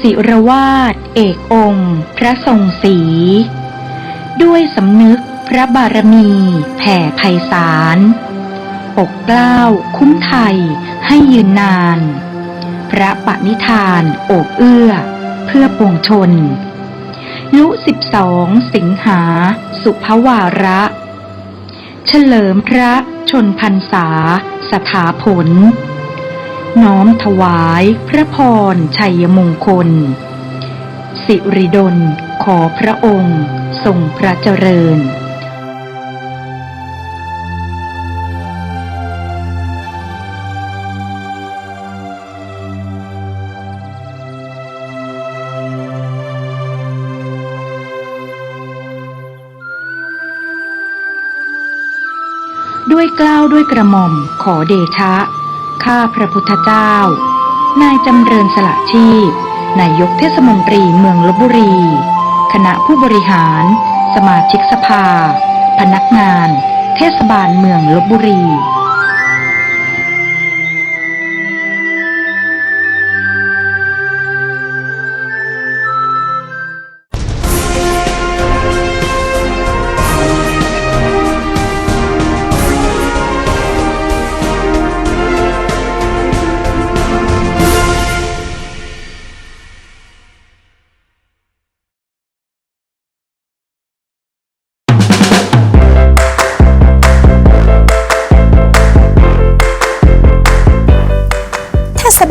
ศิรวาสเอกองค์ พระทรงศรีด้วยสำนึกพระบารมีแผ่ไพศาลปกเกล้าคุ้มไทยให้ยืนนาน พระปณิธานโอบเอื้อ เพื่อปวงชน ยุสิบสองสิงหา สุภวาระ เฉลิมพระชนพรรษา สถาผล น้อมถวายพระพรชัยมงคล สิริดลขอพระองค์ทรงพระเจริญด้วยกล้าวด้วยกระหม่อมขอเดชะ ข้าพระพุทธเจ้า นายจำเริญสละชีพ นายกเทศมนตรีเมืองลบบุรี คณะผู้บริหาร สมาชิกสภา พนักงาน เทศบาลเมืองลบบุรี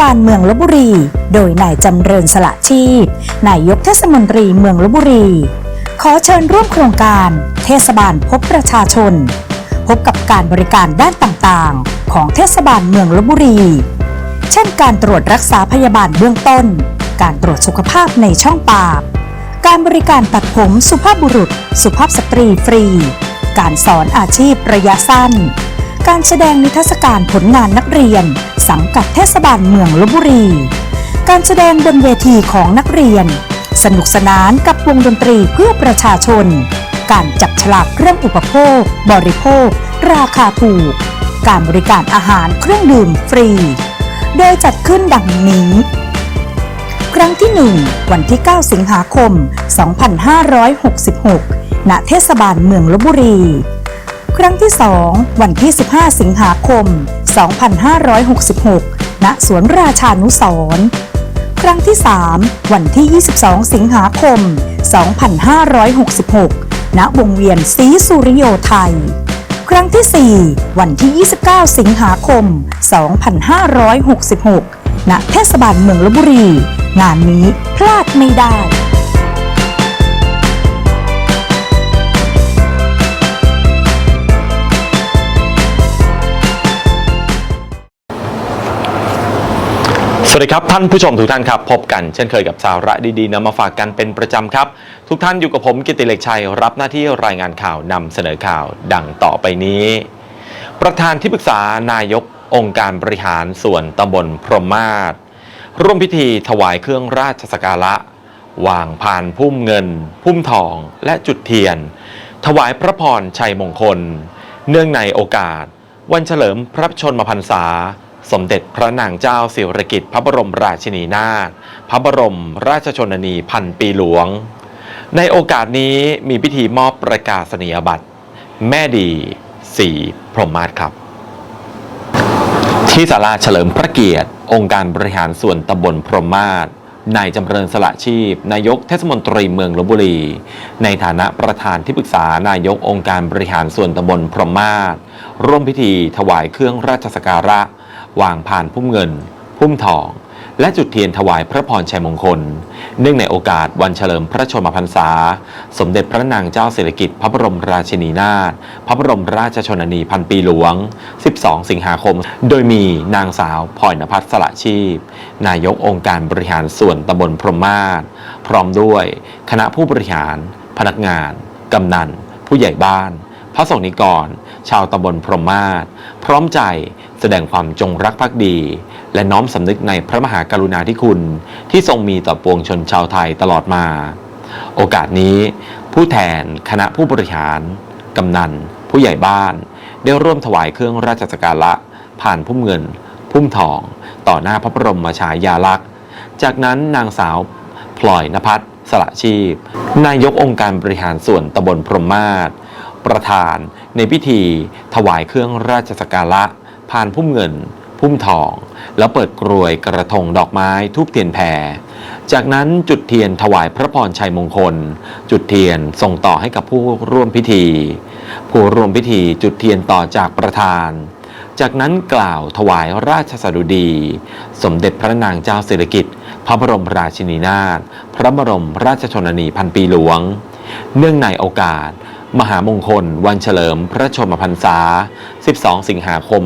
บาลเมืองลบบุรี โดยนายจำเริญสละชีพนายกเทศมนตรีเมืองลบบุรี ขอเชิญร่วมโครงการ เทศบาลพบประชาชน พบกับการบริการด้านต่างๆ ของเทศบาลเมืองลบบุรี เช่นการตรวจรักษาพยาบาลเบื้องต้น การตรวจสุขภาพในช่องปาก การบริการตัดผมสุภาพบุรุษ สุภาพสตรีฟรี การสอนอาชีพระยะสั้น การแสดงนิทรรศการผลงานนักเรียน สังกัดเทศบาลเมืองลบบุรี การแสดงบนเวทีของนักเรียน สนุกสนานกับวงดนตรีเพื่อประชาชน การจับฉลากเครื่องอุปโภค บริโภค ราคาถูก การบริการอาหารเครื่องดื่มฟรี โดยจัดขึ้นดังนี้ ครั้งที่ 1 วันที่ 9 สิงหาคม 2566 ณ เทศบาลเมืองลบบุรี รั้งที่ 2 วันที่ 15 สิงหาคม 2566 ณ สวนราชานุสร์ครั้งที่ 3 วันที่ 22 สิงหาคม 2566 ณ วงเวียนศรีสุริโยไทย ครั้งที่ 4 วันที่ 29 สิงหาคม 2566 ณ เทศบาลเมืองลบบุรี งานนี้พลาดไม่ได้ สวัสดีครับ ท่านผู้ชมทุกท่านครับ พบกันเช่นเคยกับสาระดีๆนำมาฝากกันเป็นประจำครับ ทุกท่านอยู่กับผมกิติเล็กชัย รับหน้าที่รายงานข่าวนำเสนอข่าวดังต่อไปนี้ ประธานที่ปรึกษานายกองค์การบริหารส่วนตำบลพรหมมาศร่วมพิธีถวายเครื่องราชสักการะ วางพานพุ่มเงิน พุ่มทองและจุดเทียน ถวายพระพรชัยมงคล เนื่องในโอกาส วันเฉลิมพระชนมพรรษา สมเด็จพระนางเจ้าสิริกิติ์พระบรมราชินีนาถพระบรมราชชนนีพันปีหลวง ในโอกาสนี้มีพิธีมอบประกาศนียบัตร แม่ดีสีพรหมาศครับ ที่ศาลาเฉลิมพระเกียรติ องค์การบริหารส่วนตำบลพรหมาศนายจำเริญสละชีพ นายกเทศมนตรีเมืองลบบุรี ในฐานะประธานที่ปรึกษานายกองค์การบริหารส่วนตำบลพรหมมาศร่วมพิธีถวายเครื่องราชสักการะ วางผ่านพุ่มเงิน พุ่มทอง และจุดเทียนถวายพระพรชัยมงคล เนื่องในโอกาสวันเฉลิมพระชนมพรรษา สมเด็จพระนางเจ้าสิริกิติ์พระบรมราชินีนาถพระบรมราชชนนีพันปีหลวง 12 สิงหาคม โดยมีนางสาวพลอยนภัสสละชีพ นายกองค์การบริหารส่วนตำบลพรหมาศพร้อมด้วย คณะผู้บริหาร พนักงาน กำนัน ผู้ใหญ่บ้าน พระสงฆ์นิกร ชาวตำบลพรหมาศพร้อมใจแสดงความจงรักภักดี และน้อมสำนึกในพระมหากรุณาธิคุณ ที่ทรงมีต่อปวงชนชาวไทยตลอดมา โอกาสนี้ ผู้แทนคณะผู้บริหาร กำนัน ผู้ใหญ่บ้าน ได้ร่วมถวายเครื่องราชสักการะ ผ่านพุ่มเงิน พุ่มทอง ต่อหน้าพระบรมฉายาลักษณ์ จากนั้นนางสาวพลอยนภัสสละชีพ นายกองค์การบริหารส่วนตำบลพรหมมาศ ประธาน ในพิธี ถวายเครื่องราชสักการะพานพุ่มเงิน พุ่มทอง แล้วเปิดกรวยกระทงดอกไม้ทูบเทียนแพรจากนั้นจุดเทียนถวายพระพรชัยมงคล จุดเทียนส่งต่อให้กับผู้ร่วมพิธี ผู้ร่วมพิธีจุดเทียนต่อจากประธานจากนั้นกล่าวถวายราชสดุดี สมเด็จพระนางเจ้าสิริกิติ์พระบรมราชินีนาถพระบรมราชชนนีพันปีหลวง เนื่องในโอกาส มหามงคล วันเฉลิมพระชนมพรรษา 12 สิงหาคม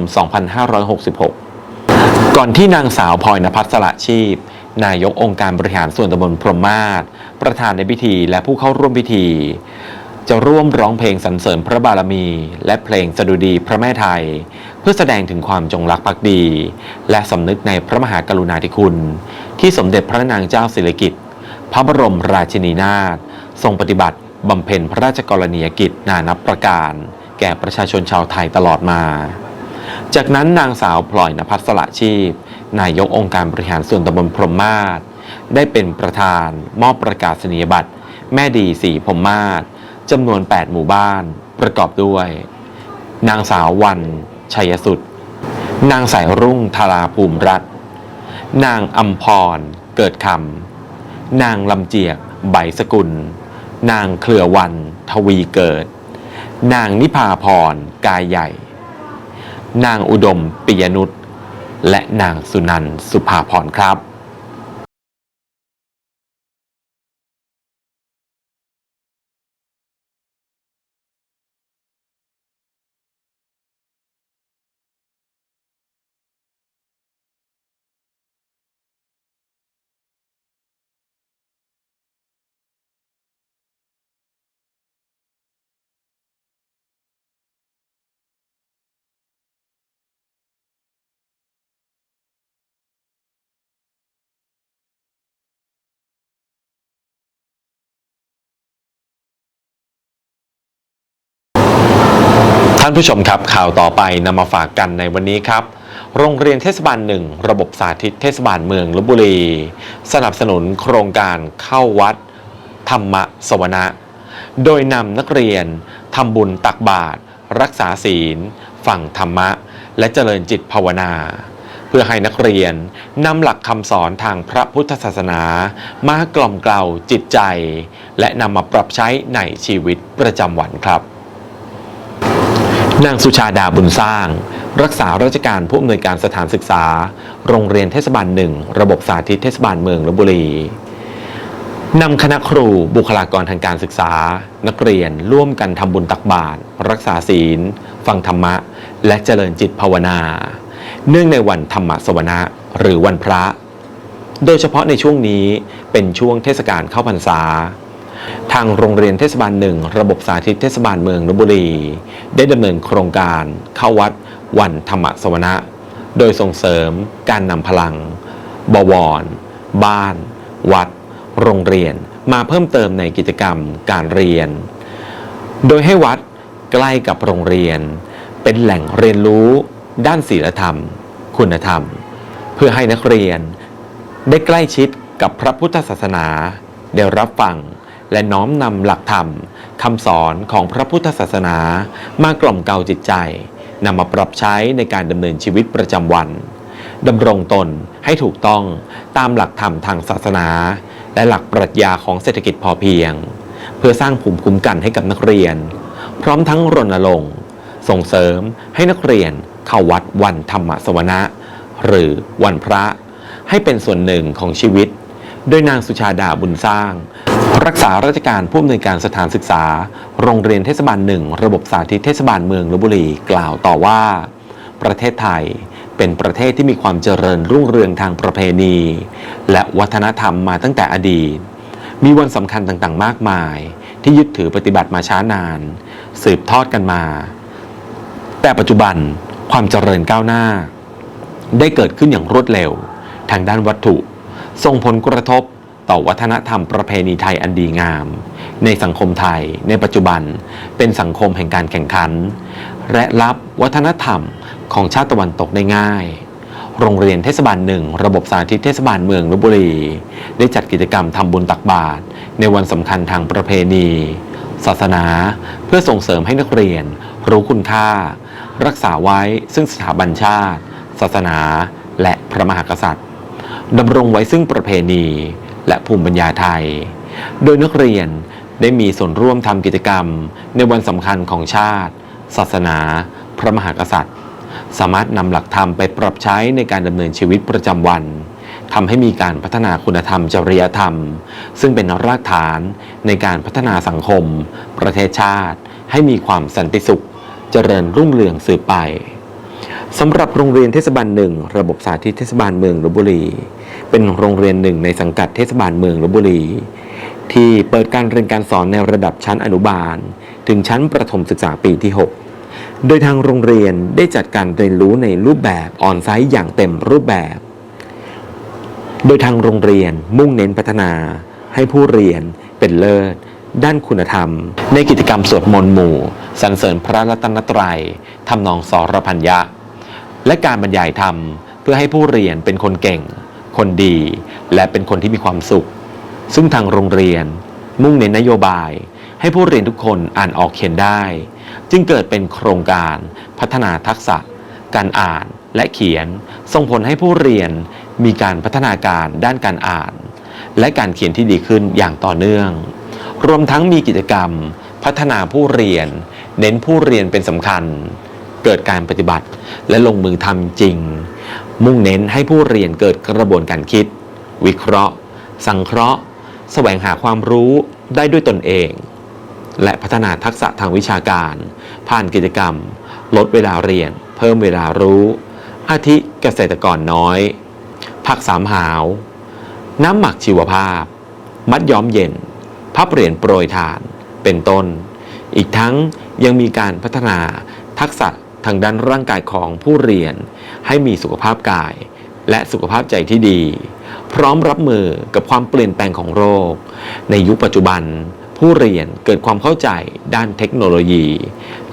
2566 ก่อนที่นางสาวพลอยนภัสสละชีพ นายกองค์การบริหารส่วนตำบลพรหมมาศประธานในพิธีและผู้เข้าร่วมพิธี จะร่วมร้องเพลงสรรเสริญพระบารมี และเพลงสดุดีพระแม่ไทย เพื่อแสดงถึงความจงรักภักดี และสำนึกในพระมหากรุณาธิคุณ ที่สมเด็จพระนางเจ้าสิริกิติ์พระบรมราชินีนาถทรงปฏิบัติ บำเพ็ญพระราชกรณียกิจนานับประการ แก่ประชาชนชาวไทยตลอดมา จากนั้นนางสาวพลอยนภัสสละชีพ นายกองค์การบริหารส่วนตำบลพรหมมาศได้เป็นประธานมอบประกาศนียบัตร แม่ดีสีพรหมมาศจำนวน 8 หมู่บ้านประกอบด้วย นางสาววันชัยสุด นางสายรุ่งธาราภูมิรัตน์นางอัมพรเกิดคำนางลำเจียกใบสกุล นางเครือวัน ทวีเกิด นางนิพาพร กายใหญ่ นางอุดมปิยนุษย์และนางสุนันสุภาพรครับ ท่านผู้ชมครับข่าวต่อไปนำมาฝากกันในวันนี้ครับ โรงเรียนเทศบาลหนึ่งระบบสาธิตเทศบาลเมืองลบบุรี สนับสนุนโครงการเข้าวัด ธรรมสวนะ โดยนำนักเรียนทำบุญตักบาตรรักษาศีล ฝั่งธรรมะ และเจริญจิตภาวนา เพื่อให้นักเรียนนำหลักคำสอนทางพระพุทธศาสนา มากล่อมเกลาจิตใจ และนำมาปรับใช้ในชีวิตประจำวันครับ นางสุชาดาบุญสร้าง รักษาราชการผู้อำนวยการสถานศึกษา โรงเรียนเทศบาลหนึ่งระบบสาธิตเทศบาลเมืองลบบุรีนำคณะครูบุคลากรทางการศึกษา นักเรียนร่วมกันทำบุญตักบาตรรักษาศีล ฟังธรรมะ และเจริญจิตภาวนา เนื่องในวันธรรมสวนะหรือวันพระ โดยเฉพาะในช่วงนี้เป็นช่วงเทศกาลเข้าพรรษา ทางโรงเรียนเทศบาลหนึ่งระบบสาธิตเทศบาลเมืองลบบุรี ได้ดำเนินโครงการเข้าวัดวันธรรมสวนะ โดยส่งเสริมการนำพลัง บวร บ้าน วัด โรงเรียนมาเพิ่มเติมในกิจกรรมการเรียน โดยให้วัดใกล้กับโรงเรียน เป็นแหล่งเรียนรู้ด้านศีลธรรม คุณธรรม เพื่อให้นักเรียนได้ใกล้ชิดกับพระพุทธศาสนา ได้รับฟัง และน้อมนำหลักธรรมคำสอนของพระพุทธศาสนามากล่อมเกลาจิตใจนำมาปรับใช้ในการดำเนินชีวิตประจำวันดำรงตนให้ถูกต้องตามหลักธรรมทางศาสนา และหลักปรัชญาของเศรษฐกิจพอเพียง เพื่อสร้างภูมิคุ้มกันให้กับนักเรียน พร้อมทั้งรณรงค์ส่งเสริมให้นักเรียนเข้าวัดวันธรรมสวนะ หรือวันพระ ให้เป็นส่วนหนึ่งของชีวิต โดยนางสุชาดาบุญสร้าง รักษาราชการผู้อำนวยการสถานศึกษา โรงเรียนเทศบาลหนึ่งระบบสาธิตเทศบาลเมืองลบบุรีกล่าวต่อว่า ประเทศไทยเป็นประเทศที่มีความเจริญรุ่งเรืองทางประเพณี และวัฒนธรรมมาตั้งแต่อดีต มีวันสำคัญต่างๆ มากมาย ที่ยึดถือปฏิบัติมาช้านาน สืบทอดกันมา แต่ปัจจุบันความเจริญก้าวหน้า ได้เกิดขึ้นอย่างรวดเร็ว ทางด้านวัตถุส่งผลกระทบ ต่อวัฒนธรรมประเพณีไทยอันดีงาม ในสังคมไทยในปัจจุบันเป็นสังคมแห่งการแข่งขัน และรับวัฒนธรรมของชาติตะวันตกได้ง่าย โรงเรียนเทศบาลหนึ่งระบบสาธิตเทศบาลเมืองลบบุรี ได้จัดกิจกรรมทำบุญตักบาตรในวันสำคัญทางประเพณี ศาสนา เพื่อส่งเสริมให้นักเรียน รู้คุณค่า รักษาไว้ซึ่งสถาบันชาติ ศาสนา และพระมหากษัตริย์ดำรงไว้ซึ่งประเพณี และภูมิปัญญาไทย โดยนักเรียนได้มีส่วนร่วมทำกิจกรรม ในวันสำคัญของชาติ ศาสนา พระมหากษัตริย์ สามารถนำหลักธรรมไปปรับใช้ในการดำเนินชีวิตประจำวันทำให้มีการพัฒนาคุณธรรมจริยธรรม ซึ่งเป็นรากฐานในการพัฒนาสังคม ประเทศชาติ ให้มีความสันติสุข เจริญรุ่งเรืองสืบไปสำหรับโรงเรียนเทศบาลหนึ่งระบบสาธิตเทศบาลเมืองลบบุรี เป็นโรงเรียนหนึ่งในสังกัดเทศบาลเมืองลบบุรี ที่เปิดการเรียนการสอนในระดับชั้นอนุบาล ถึงชั้นประถมศึกษาปีที่ 6 โดยทางโรงเรียนได้จัดการเรียนรู้ในรูปแบบออนไซต์อย่างเต็มรูปแบบ โดยทางโรงเรียนมุ่งเน้นพัฒนา ให้ผู้เรียนเป็นเลิศด้านคุณธรรม ในกิจกรรมสวดมนต์หมู่สรรเสริญพระรัตนตรัยทำนองสรพัญญะ และการบรรยายธรรม เพื่อให้ผู้เรียนเป็นคนเก่ง คนดี และเป็นคนที่มีความสุข ซึ่งทางโรงเรียน มุ่งเน้นนโยบาย ให้ผู้เรียนทุกคนอ่านออกเขียนได้ จึงเกิดเป็นโครงการพัฒนาทักษะ การอ่านและเขียน ส่งผลให้ผู้เรียนมีการพัฒนาการด้านการอ่าน และการเขียนที่ดีขึ้นอย่างต่อเนื่อง รวมทั้งมีกิจกรรม พัฒนาผู้เรียน เน้นผู้เรียนเป็นสำคัญ เกิดการปฏิบัติและลงมือทำจริง มุ่งเน้นให้ผู้เรียนเกิดกระบวนการคิด วิเคราะห์ สังเคราะห์ แสวงหาความรู้ได้ด้วยตนเอง และพัฒนาทักษะทางวิชาการ ผ่านกิจกรรม ลดเวลาเรียน เพิ่มเวลารู้ อาทิเกษตรกรน้อย ผักสามหาว น้ำหมักชีวภาพ มัดย้อมเย็น พับเหรียญโปรยทาน เป็นต้น อีกทั้งยังมีการพัฒนาทักษะทางด้านร่างกายของผู้เรียน ให้มีสุขภาพกาย และสุขภาพใจที่ดี พร้อมรับมือกับความเปลี่ยนแปลงของโรค ในยุคปัจจุบัน ผู้เรียนเกิดความเข้าใจด้านเทคโนโลยี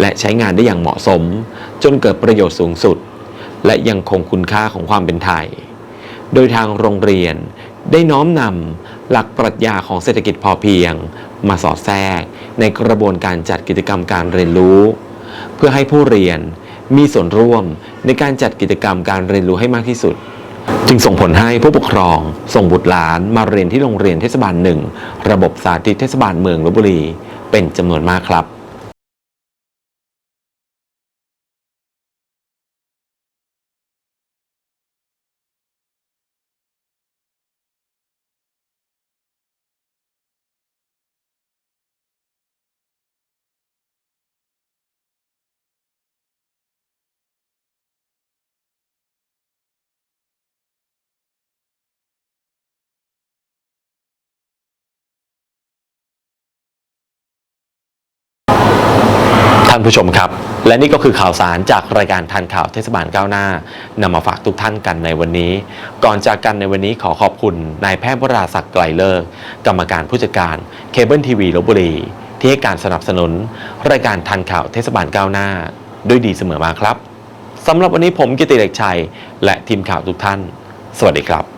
และใช้งานได้อย่างเหมาะสม จนเกิดประโยชน์สูงสุด และยังคงคุณค่าของความเป็นไทย โดยทางโรงเรียนได้น้อมนำหลักปรัชญาของเศรษฐกิจพอเพียง มาสอดแทรกในกระบวนการจัดกิจกรรมการเรียนรู้ เพื่อให้ผู้เรียน มีส่วนร่วมในการจัดกิจกรรมการเรียนรู้ให้มากที่สุด จึงส่งผลให้ผู้ปกครอง ส่งบุตรหลานมาเรียนที่โรงเรียนเทศบาลหนึ่งระบบสาธิตเทศบาลเมืองลบบุรี เป็นจำนวนมากครับ ท่านผู้ชมครับ และนี่ก็คือข่าวสารจากรายการทันข่าวเทศบาลก้าวหน้านำมาฝากทุกท่านกันในวันนี้ ก่อนจากกันในวันนี้ขอขอบคุณนายแพทย์วราศักดิ์ไกลเลิกกรรมการผู้จัดการเคเบิลทีวีลบบุรี ที่ให้การสนับสนุน รายการทันข่าวเทศบาลก้าวหน้า ด้วยดีเสมอมาครับสำหรับวันนี้ผมกิติเล็กชัย และทีมข่าวทุกท่าน สวัสดีครับ